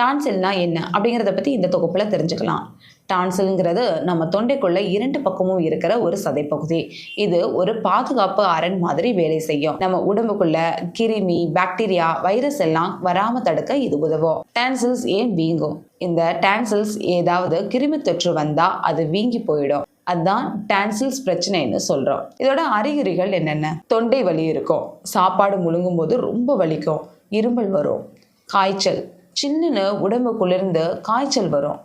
டான்சில்னா என்ன? அப்படிங்கிறத பற்றி இந்த தொகுப்பில் தெரிஞ்சுக்கலாம். டான்சில்ங்கிறது நம்ம தொண்டைக்குள்ள இரண்டு பக்கமும் இருக்கிற ஒரு சதைப்பகுதி. இது ஒரு பாதுகாப்பு அரண் மாதிரி வேலை செய்யும். நம்ம உடம்புக்குள்ள கிருமி பாக்டீரியா வைரஸ் எல்லாம் வராம தடுக்க இது உதவும். டான்சில்ஸ் ஏன் வீங்கும்? இந்த டான்சில்ஸ் ஏதாவது கிருமி தொற்று வந்தா அது வீங்கி போயிடும். அதுதான் டான்சில்ஸ் பிரச்சனைன்னு சொல்றோம். இதோட அறிகுறிகள் என்னென்ன? தொண்டை வலி இருக்கும். சாப்பாடு முழுங்கும் போது ரொம்ப வலிக்கும். இருமல் வரும். காய்ச்சல் சின்னுன்னு உடம்பு குளிர்ந்து காய்ச்சல் வரும்.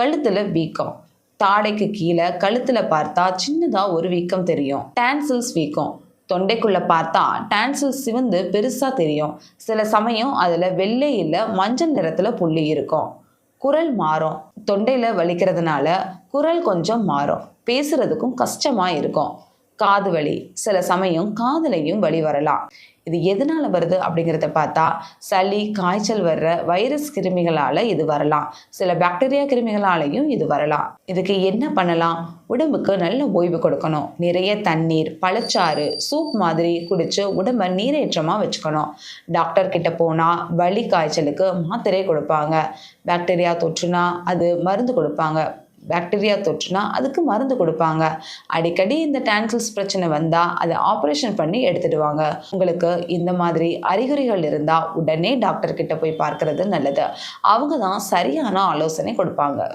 கழுத்துல வீக்கம். தாடைக்கு கீழே கழுத்துல பார்த்தா சின்னதா ஒரு வீக்கம் தெரியும். டான்சில்ஸ் வீக்கம். தொண்டைக்குள்ள பார்த்தா டான்சில்ஸ் சிவந்து பெருசா தெரியும். சில சமயம் அதுல வெள்ளை இல்லை மஞ்சள் நிறத்துல புள்ளி இருக்கும். குரல் மாறும். தொண்டையில வலிக்கிறதுனால குரல் கொஞ்சம் மாறும். பேசுறதுக்கும் கஷ்டமா இருக்கும். காது வலி. சில சமயம் காதுலையும் வலி வரலாம். இது எதனால வருது அப்படிங்கிறத பார்த்தா சளி காய்ச்சல் வர்ற வைரஸ் கிருமிகளால இது வரலாம். சில பாக்டீரியா கிருமிகளாலையும் இது வரலாம். இதுக்கு என்ன பண்ணலாம்? உடம்புக்கு நல்ல ஓய்வு கொடுக்கணும். நிறைய தண்ணீர் பழச்சாறு சூப் மாதிரி குடிச்சு உடம்ப நீரேற்றமாக வச்சுக்கணும். டாக்டர் கிட்ட போனால் வலி காய்ச்சலுக்கு மாத்திரை கொடுப்பாங்க. பாக்டீரியா தொற்றுனா அது மருந்து கொடுப்பாங்க. பாக்டீரியா தொற்றுனா அதுக்கு மருந்து கொடுப்பாங்க. அடிக்கடி இந்த டான்சில்ஸ் பிரச்சனை வந்தால் அதை ஆப்ரேஷன் பண்ணி எடுத்துடுவாங்க உங்களுக்கு இந்த மாதிரி அறிகுறிகள் இருந்தால் உடனே டாக்டர்கிட்ட போய் பார்க்கறது நல்லது. அவங்க தான் சரியான ஆலோசனை கொடுப்பாங்க.